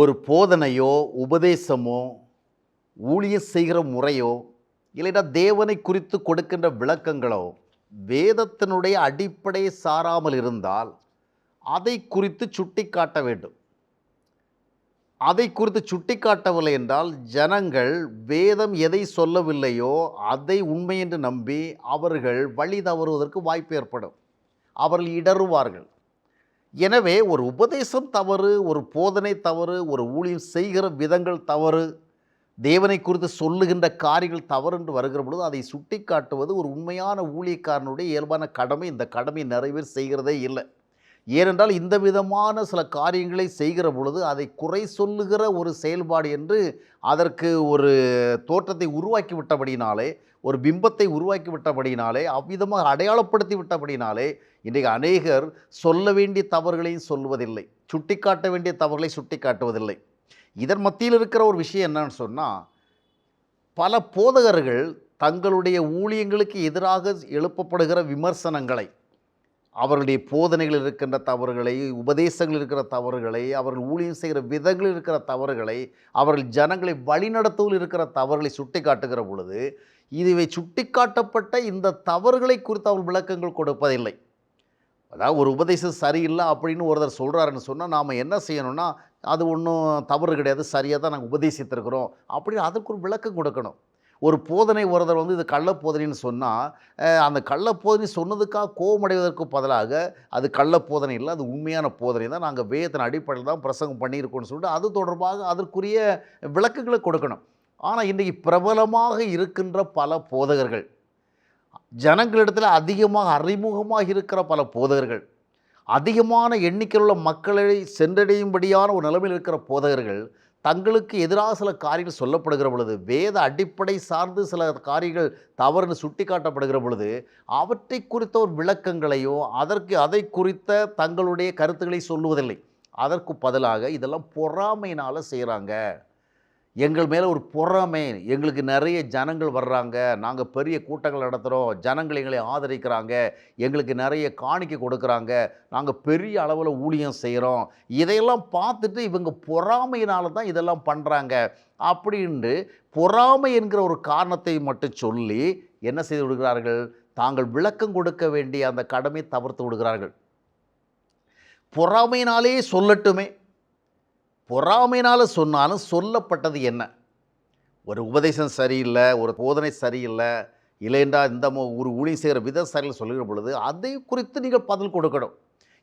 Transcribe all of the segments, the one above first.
ஒரு போதனையோ உபதேசமோ ஊழியம் செய்கிற முறையோ இல்லைன்னா தேவனை குறித்து கொடுக்கின்ற விளக்கங்களோ வேதத்தினுடைய அடிப்படையை சாராமல் இருந்தால் அதை குறித்து சுட்டிக்காட்ட வேண்டும். அதை குறித்து சுட்டி காட்டவில்லை என்றால் ஜனங்கள் வேதம் எதை சொல்லவில்லையோ அதை உண்மை என்று நம்பி அவர்கள் வழி தவறுவதற்கு வாய்ப்பு ஏற்படும். அவர்கள் இடறுவார்கள். எனவே ஒரு உபதேசம் தவறு ஒரு போதனை தவறு ஒரு ஊழியம் செய்கிற விதங்கள் தவறு தேவனை குறித்து சொல்லுகின்ற காரியங்கள் தவறு என்று வருகிற பொழுது அதை சுட்டிக்காட்டுவது ஒரு உண்மையான ஊழியக்காரனுடைய இயல்பான கடமை. இந்த கடமை நிறைவேற செய்கிறதே இல்லை. ஏனென்றால் இந்த விதமான சில காரியங்களை செய்கிற பொழுது அதை குறை சொல்லுகிற ஒரு செயல்பாடு என்று அதற்கு ஒரு தோற்றத்தை உருவாக்கி விட்டபடினாலே ஒரு பிம்பத்தை உருவாக்கி விட்டபடினாலே அவ்விதமாக அடையாளப்படுத்தி விட்டபடினாலே இன்றைக்கு அநேகர் சொல்ல வேண்டிய தவறுகளையும் சொல்வதில்லை சுட்டிக்காட்ட வேண்டிய தவறுகளை சுட்டிக்காட்டுவதில்லை. இதன் மத்தியில் இருக்கிற ஒரு விஷயம் என்னன்னு சொன்னால் பல போதகர்கள் தங்களுடைய ஊழியங்களுக்கு எதிராக எழுப்பப்படுகிற விமர்சனங்களை அவர்களுடைய போதனைகள் இருக்கின்ற தவறுகளை உபதேசங்கள் இருக்கிற தவறுகளை அவர்கள் ஊழியம் செய்கிற விதங்களில் இருக்கிற தவறுகளை அவர்கள் ஜனங்களை வழிநடத்துவதில் இருக்கிற தவறுகளை சுட்டி காட்டுகிற பொழுது இதுவை சுட்டிக்காட்டப்பட்ட இந்த தவறுகளை குறித்து அவர்கள் விளக்கங்கள் கொடுப்பதில்லை. அதாவது ஒரு உபதேசம் சரியில்லை அப்படின்னு ஒருத்தர் சொல்கிறாருன்னு சொன்னால் நாம் என்ன செய்யணும்னா அது ஒன்றும் தவறு கிடையாது சரியாக தான் நாங்கள் உபதேசித்திருக்கிறோம் அப்படின்னு அதற்கு ஒரு விளக்கம் கொடுக்கணும். ஒரு போதனை ஒருத்தர் வந்து இது கள்ளப்போதனைன்னு சொன்னால் அந்த கள்ளப்போதனை போதனை சொன்னதுக்காக கோபமடைவதற்கு பதிலாக அது கள்ளப்போதனை போதனை இல்லை அது உண்மையான போதனை தான். நாங்கள் வேதத்தின் அடிப்படையில் தான் பிரசங்கம் பண்ணியிருக்கோம்னு சொல்லிட்டு அது தொடர்பாக அதற்குரிய விளக்குகளை கொடுக்கணும். ஆனால் இன்றைக்கி பிரபலமாக இருக்கின்ற பல போதகர்கள் ஜனங்களிடத்தில் அதிகமாக அறிமுகமாக இருக்கிற பல போதகர்கள் அதிகமான எண்ணிக்கையில் உள்ள மக்களை சென்றடையும்படியான ஒரு நிலைமையில் இருக்கிற போதகர்கள் தங்களுக்கு எதிராக சில காரியங்கள் சொல்லப்படுகிற பொழுது வேத அடிப்படை சார்ந்து சில காரியங்கள் தவறுன்னு சுட்டி காட்டப்படுகிற பொழுது அவற்றை குறித்த ஒரு விளக்கங்களையோ அதற்கு அதை குறித்த தங்களுடைய கருத்துக்களை சொல்லுவதில்லை. அதற்கு பதிலாக இதெல்லாம் பொறாமையினால் செய்கிறாங்க எங்கள் மேலே ஒரு பொறாமை. எங்களுக்கு நிறைய ஜனங்கள் வர்றாங்க. நாங்கள் பெரிய கூட்டங்கள் நடத்துகிறோம் ஜனங்கள் எங்களை ஆதரிக்கிறாங்க. எங்களுக்கு நிறைய காணிக்கை கொடுக்குறாங்க. நாங்கள் பெரிய அளவில் ஊழியம் செய்கிறோம் இதையெல்லாம் பார்த்துட்டு இவங்க பொறாமையினால தான் இதெல்லாம் பண்ணுறாங்க அப்படின்ட்டு பொறாமை என்கிற ஒரு காரணத்தை மட்டும் சொல்லி என்ன செய்து விடுகிறார்கள்? தாங்கள் விளக்கம் கொடுக்க வேண்டிய அந்த கடமை தவிர்த்து விடுகிறார்கள். பொறாமையினாலே சொல்லட்டுமே. பொறாமைனால் சொன்னாலும் சொல்லப்பட்டது என்ன? ஒரு உபதேசம் சரியில்லை ஒரு போதனை சரியில்லை இல்லைன்றா இந்த ஒரு ஊழியம் செய்கிற விதம் சரியில்லை சொல்லுகிற பொழுது அதை குறித்து நீங்கள் பதில் கொடுக்கணும்.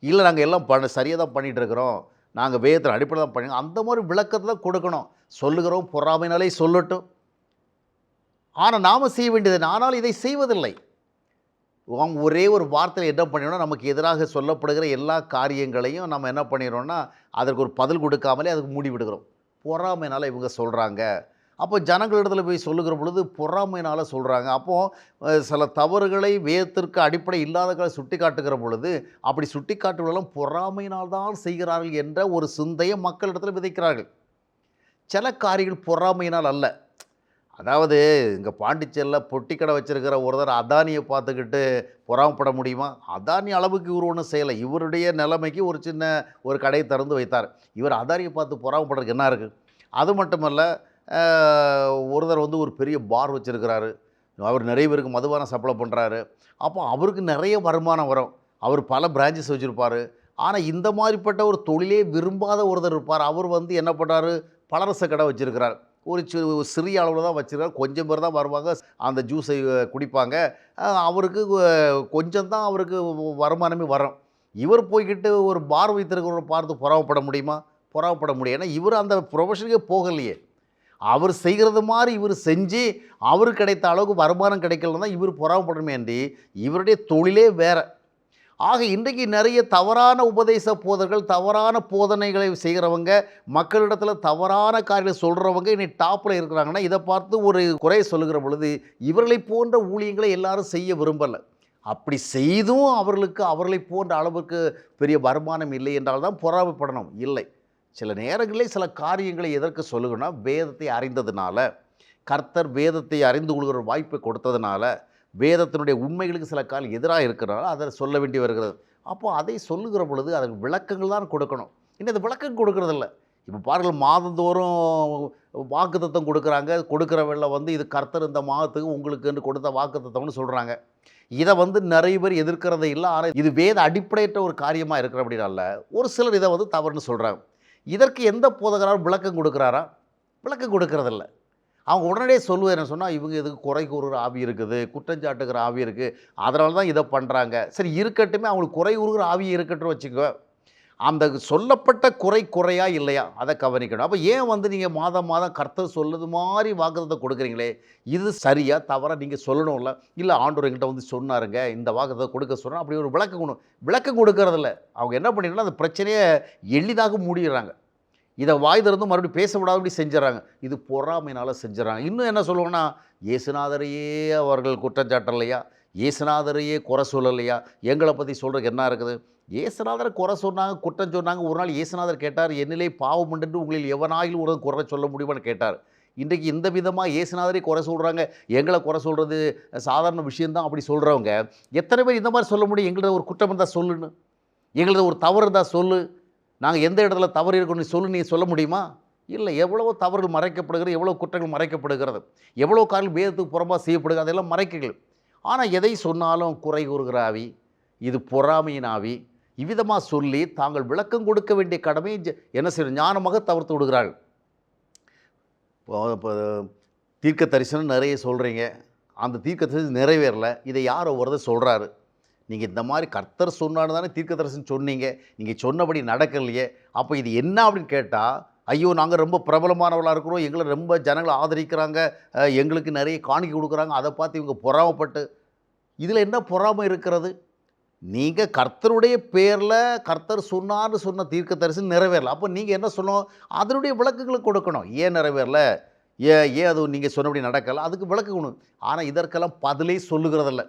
இல்லை நாங்கள் எல்லாம் பண்ண சரியாக தான் பண்ணிகிட்டு இருக்கிறோம். நாங்கள் வேதத்தில் அடிப்படை தான் பண்ணி அந்த மாதிரி விளக்கத்தை தான் கொடுக்கணும். சொல்லுகிறோம் பொறாமைனாலே சொல்லட்டும். ஆனால் நாம் செய்ய வேண்டியது ஆனால் இதை செய்வதில்லை. அவங்க ஒரே ஒரு வார்த்தையில் என்ன பண்ணிடணும்? நமக்கு எதிராக சொல்லப்படுகிற எல்லா காரியங்களையும் நம்ம என்ன பண்ணிடுறோம்னா அதற்கு ஒரு பதில் கொடுக்காமலே அதுக்கு மூடி விடுகிறோம். இவங்க சொல்கிறாங்க அப்போ ஜனங்களிடத்தில் போய் சொல்லுகிற பொழுது பொறாமையினால் சொல்கிறாங்க அப்போது சில தவறுகளை வேதத்திற்கு அடிப்படை இல்லாதகளை சுட்டி காட்டுகிற பொழுது அப்படி சுட்டி காட்டுவதெல்லாம் பொறாமையினால் தான் செய்கிறார்கள் என்ற ஒரு சிந்தையை மக்களிடத்தில் விதைக்கிறார்கள். சில காரியங்கள் பொறாமையினால் அல்ல. அதாவது இங்கே பாண்டிச்சேரியில் பொட்டி கடை வச்சிருக்கிற ஒருத்தர் அதானியை பார்த்துக்கிட்டு பொறாமப்பட முடியுமா? அதானி அளவுக்கு இவர் ஒன்றும் செய்யலை. இவருடைய நிலைமைக்கு ஒரு சின்ன ஒரு கடையை திறந்து வைத்தார். இவர் அதானியை பார்த்து பொறாமப்படுறதுக்கு என்ன இருக்குது அது மட்டுமல்ல ஒருத்தர் வந்து ஒரு பெரிய பார் வச்சுருக்கிறாரு. அவர் நிறைய பேருக்கு மதுபானம் சப்ளை பண்ணுறாரு அப்போ அவருக்கு நிறைய வருமானம் வரும். அவர் பல பிரான்ச்சஸ் வச்சுருப்பார். ஆனால் இந்த மாதிரிப்பட்ட ஒரு தொழிலே விரும்பாத ஒருத்தர் இருப்பார். அவர் வந்து என்ன பண்ணுறாரு பலரச கடை வச்சுருக்கிறார். ஒரு சி ஒரு சிறிய அளவில் தான் வச்சுருக்காரு கொஞ்சம் பேர் தான் வருவாங்க. அந்த ஜூஸை குடிப்பாங்க. அவருக்கு கொஞ்சம் தான் அவருக்கு வருமானமே வரும். இவர் போய்கிட்டு ஒரு பார் வைத்திருக்கிறவரை பார்த்து புறாவப்பட முடியுமா? புறாவப்பட முடியும். ஏன்னா இவர் அந்த ப்ரொஃபஷனுக்கே போகலையே. அவர் செய்கிறது மாதிரி இவர் செஞ்சு அவருக்கு கிடைத்த அளவுக்கு வருமானம் கிடைக்கலன்னா இவர் பொறாமப்படணுமே அன்றி இவருடைய தொழிலே வேறு. ஆக இன்றைக்கு நிறைய தவறான உபதேச போதர்கள் தவறான போதனைகளை செய்கிறவங்க மக்களிடத்தில் தவறான காரியங்களை சொல்கிறவங்க இன்னைக்கு டாப்பில் இருக்கிறாங்கன்னா இதை பார்த்து ஒரு குறை சொல்லுகிற பொழுது இவர்களை போன்ற ஊழியங்களை எல்லாரும் செய்ய விரும்பலை. அப்படி செய்தும் அவர்களுக்கு அவர்களை போன்ற அளவுக்கு பெரிய வருமானம் இல்லை என்றால் தான் பொறாமைப்படணும் இல்லை. சில நேரங்களில் சில காரியங்களை எதற்கு சொல்லுங்கன்னா வேதத்தை அறிந்ததுனால கர்த்தர் வேதத்தை அறிந்து கொள்கிற வாய்ப்பை கொடுத்ததுனால வேதத்தினுடைய உண்மைகளுக்கு சில கால் எதிராக இருக்கிறனால அதை சொல்ல வேண்டி வருகிறது. அப்போ அதை சொல்லுகிற பொழுது அதற்கு விளக்கங்கள் தான் கொடுக்கணும். இன்னும் அது விளக்கம் கொடுக்கறதில்ல. இப்போ பாருங்கள் மாதந்தோறும் வாக்குத்தத்தம் கொடுக்குறாங்க. கொடுக்குற வேளை வந்து இது கர்த்தர் இந்த மாதத்துக்கு உங்களுக்குன்னு கொடுத்த வாக்குத்தம்னு சொல்கிறாங்க இதை வந்து நிறைய பேர் எதிர்க்கிறதே இல்லை. ஆனால் இது வேத அடிப்படையற்ற ஒரு காரியமாக இருக்கிற அப்படின்னால ஒரு சிலர் இதை வந்து தவறுன்னு சொல்கிறாங்க இதற்கு எந்த போதகராலும் விளக்கம் கொடுக்குறாரா? விளக்கம் கொடுக்கறதில்ல. அவங்க உடனடியே சொல்லுவார் என்ன சொன்னால் இவங்க இதுக்கு குறை கூறுகிற ஆவி இருக்குது குற்றஞ்சாட்டுகிற ஆவி இருக்குது அதனால தான் இதை பண்ணுறாங்க சரி இருக்கட்டுமே அவங்களுக்கு குறை கூறுகிற ஆவி இருக்கட்டும் வச்சுக்கோ அந்த சொல்லப்பட்ட குறை குறையா இல்லையா? அதை கவனிக்கணும். அப்போ ஏன் வந்து நீங்கள் மாதம் மாதம் கர்த்தர் சொல்லுது மாதிரி வாக்குறதை கொடுக்குறீங்களே? இது சரியாக தவறாக நீங்கள் சொல்லணும்ல? இல்லை ஆண்டோர் என்கிட்ட வந்து சொன்னாருங்க இந்த வாக்குத்தத்தை கொடுக்க சொன்னால் அப்படி ஒரு விளக்கம் கொடு விளக்கம் கொடுக்கறதில்ல. அவங்க என்ன பண்ணிடுறாங்க அந்த பிரச்சனையை எளிதாக மூடிடுறாங்க. இதை வாய் திறந்து மறுபடியும் பேச அப்படி செஞ்சுறாங்க இது பொறாமைனால் செஞ்சுறாங்க இன்னும் என்ன சொல்லுவோன்னா இயேசுநாதரையே அவர்கள் குற்றஞ்சாட்டலையா இயேசுநாதரையே குறை சொல்லலையா? எங்களை பற்றி சொல்கிறதுக்கு என்ன இருக்குது? இயேசுநாதரை குறை சொன்னாங்க குற்றம் சொன்னாங்க. ஒரு நாள் இயேசுநாதர் கேட்டார் என்னிலே பாவம் உண்டு உங்களில் எவனாயிலும் ஒரு குறை சொல்ல முடியுமான்னு? கேட்டார். இன்றைக்கு இந்த விதமாக இயேசுநாதரை குறை சொல்கிறாங்க எங்களை குறை சொல்கிறது சாதாரண விஷயந்தான் அப்படி சொல்கிறவங்க எத்தனை பேர் இந்த மாதிரி சொல்ல முடியும்? எங்களது ஒரு குற்றம் இருந்தால் சொல்லுன்னு. எங்களது ஒரு தவறு இருந்தால் சொல்லு. நாங்கள் எந்த இடத்துல தவறு இருக்கணும்னு சொல்லி சொல்லு நீ சொல்ல முடியுமா? இல்லை எவ்வளோ தவறுகள் மறைக்கப்படுகிறது எவ்வளோ குற்றங்கள் மறைக்கப்படுகிறது. எவ்வளோ காரியம் வேதத்துக்கு புறம்பாக செய்யப்படுகிறது அதெல்லாம் மறைக்கங்கள் ஆனால் எதை சொன்னாலும் குறை கூறுகிற ஆவி இது பொறாமையின் ஆவி. இவ்விதமாக சொல்லி தாங்கள் விளக்கம் கொடுக்க வேண்டிய கடமையை என்ன செய்யணும் ஞானமாக தவிர்த்து விடுகிறார்கள். இப்போ தீர்க்க தரிசனம் நிறைய சொல்கிறீங்க அந்த தீர்க்க தரிசனம் நிறைவேறல. இதை யார் ஒருத்தர் சொல்கிறாரு நீங்கள் இந்த மாதிரி கர்த்தர் சொன்னான்னு தானே தீர்க்கதரிசன் சொன்னீங்க. நீங்கள் சொன்னபடி நடக்கலையே. அப்போ இது என்ன அப்படின்னு கேட்டால் ஐயோ நாங்கள் ரொம்ப பிரபலமானவர்களாக இருக்கிறோம். எங்களை ரொம்ப ஜனங்களை ஆதரிக்கிறாங்க. எங்களுக்கு நிறைய காணிக்கை கொடுக்குறாங்க. அதை பார்த்து இவங்க பொறாமப்பட்டு. இதில் என்ன பொறாமை இருக்கிறது? நீங்கள் கர்த்தருடைய பேரில் கர்த்தர் சொன்னார்னு சொன்ன தீர்க்க தரிசனம் நிறைவேறல. அப்போ நீங்கள் என்ன சொல்லணும்? அதனுடைய விளக்குகளை கொடுக்கணும். ஏன் நிறைவேறல? ஏன் ஏன் அது நீங்கள் சொன்னபடி நடக்கலை? அதுக்கு விளக்கு கொடுக்கணும். ஆனால் இதற்கெல்லாம் பதிலே சொல்லுகிறதில்ல.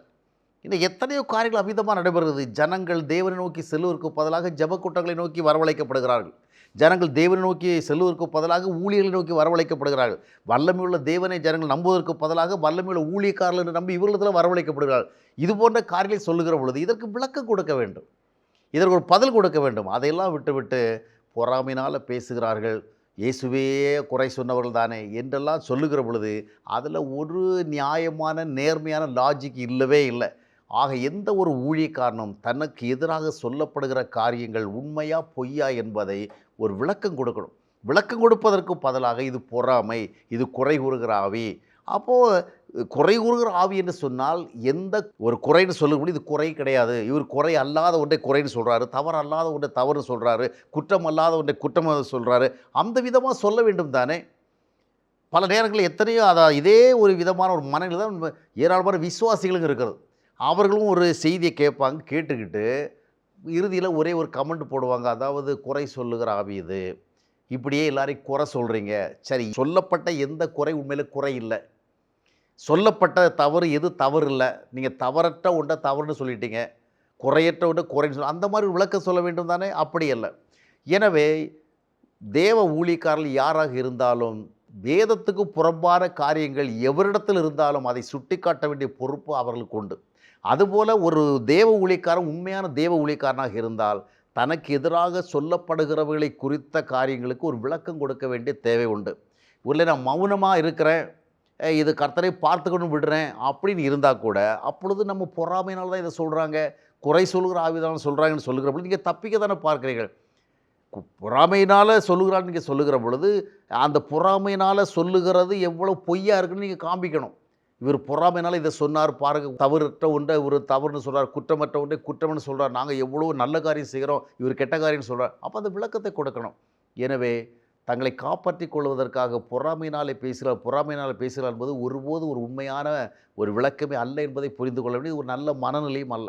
இன்னும் எத்தனையோ காரியங்கள் அமிதமாக நடைபெறுகிறது. ஜனங்கள் தேவனை நோக்கி செல்வதற்கு பதிலாக ஜெபக்கூட்டங்களை நோக்கி வரவழைக்கப்படுகிறார்கள். ஜனங்கள் தேவனை நோக்கி செல்வதற்கு பதிலாக ஊழியர்களை நோக்கி வரவழைக்கப்படுகிறார்கள். வல்லமையுள்ள தேவனை ஜனங்கள் நம்புவதற்கு பதிலாக வல்லமையுள்ள ஊழியக்காரர்கள் என்று நம்பி இவர்களிடத்தில் வரவழைக்கப்படுகிறார்கள். இது போன்ற காரியங்களை சொல்லுகிற பொழுது இதற்கு விளக்கம் கொடுக்க வேண்டும். இதற்கு ஒரு பதில் கொடுக்க வேண்டும். அதையெல்லாம் விட்டுவிட்டு பொறாமையினால் பேசுகிறார்கள். இயேசுவே குறை சொன்னவர்கள் தானே என்றெல்லாம் சொல்லுகிற பொழுது அதில் ஒரு நியாயமான நேர்மையான லாஜிக் இல்லவே இல்லை. ஆக எந்த ஒரு ஊழியக்காரனும் தனக்கு எதிராக சொல்லப்படுகிற காரியங்கள் உண்மையா பொய்யா என்பதை ஒரு விளக்கம் கொடுக்கணும். விளக்கம் கொடுப்பதற்கு பதிலாக இது பொறாமை இது குறை கூறுகிற ஆவி. அப்போது குறை கூறுகிற ஆவி என்று சொன்னால் எந்த ஒரு குறைன்னு சொல்லக்கூடிய இது குறை கிடையாது. இவர் குறை அல்லாத ஒன்றை குறைன்னு சொல்கிறாரு தவறு அல்லாத ஒன்றை தவறுன்னு சொல்கிறாரு குற்றம் அல்லாத ஒன்றை குற்றம் சொல்கிறாரு அந்த விதமாக சொல்ல வேண்டும் தானே. பல நேரங்களில் எத்தனையோ அதான் இதே ஒரு விதமான ஒரு மனநிலை தான் ஏராளமான விசுவாசிகளும் இருக்கிறது. அவர்களும் ஒரு செய்தியை கேட்பாங்க கேட்டுக்கிட்டு இறுதியில் ஒரே ஒரு கமெண்ட் போடுவாங்க. அதாவது குறை சொல்லுகிற ஆவி இது. இப்படியே எல்லாரையும் குறை சொல்கிறீங்க சரி சொல்லப்பட்ட எந்த குறை உண்மையில் குறை இல்லை. சொல்லப்பட்ட தவறு எது தவறு இல்லை. நீங்கள் தவறற்ற ஒன்றை தவறுன்னு சொல்லிட்டீங்க. குறையற்ற ஒன்றை குறைன்னு சொல்ல அந்த மாதிரி விளக்கம் சொல்ல வேண்டும் தானே? அப்படி இல்லை எனவே தேவ ஊழியக்காரர்கள் யாராக இருந்தாலும் வேதத்துக்கு புறம்பான காரியங்கள் எவரிடத்தில் இருந்தாலும் அதை சுட்டிக்காட்ட வேண்டிய பொறுப்பு அவர்களுக்கு உண்டு. அதுபோல் ஒரு தேவ ஊழியக்காரன் உண்மையான தேவ ஊழியக்காரனாக இருந்தால் தனக்கு எதிராக சொல்லப்படுகிறவர்களை குறித்த காரியங்களுக்கு ஒரு விளக்கம் கொடுக்க வேண்டிய தேவை உண்டு. இல்லை நான் மௌனமாக இருக்கிறேன் இது கர்த்தரை பார்த்துக்கணும் விடுறேன் அப்படின்னு இருந்தால் கூட அப்பொழுது நம்ம பொறாமையினால் தான் இதை சொல்கிறாங்க குறை சொல்கிற ஆவிதான் சொல்கிறாங்கன்னு சொல்லுகிற பொழுது நீங்கள் தப்பிக்க தானே பார்க்குறீர்கள் பொறாமையினால் சொல்லுகிறான்னு நீங்கள் சொல்லுகிற பொழுது அந்த பொறாமையினால் சொல்லுகிறது எவ்வளோ பொய்யா இருக்குன்னு நீங்கள் காண்பிக்கணும். இவர் பொறாமையினால் இதை சொன்னார் பாருங்க தவறற்ற ஒன்றை இவர் தவறுன்னு சொல்கிறார் குற்றமற்ற ஒன்றை குற்றம்னு சொல்கிறார் நாங்கள் எவ்வளோ நல்ல காரியம் செய்கிறோம் இவர் கெட்ட காரியம் சொல்கிறார் அப்போ அந்த விளக்கத்தை கொடுக்கணும். எனவே தங்களை காப்பாற்றிக் கொள்வதற்காக பொறாமையினாலே பேசுகிறார் பொறாமையினால் பேசுகிறார் என்பது ஒருபோது ஒரு உண்மையான ஒரு விளக்கமே அல்ல என்பதை புரிந்து கொள்ள வேண்டியது ஒரு நல்ல மனநிலையும் அல்ல.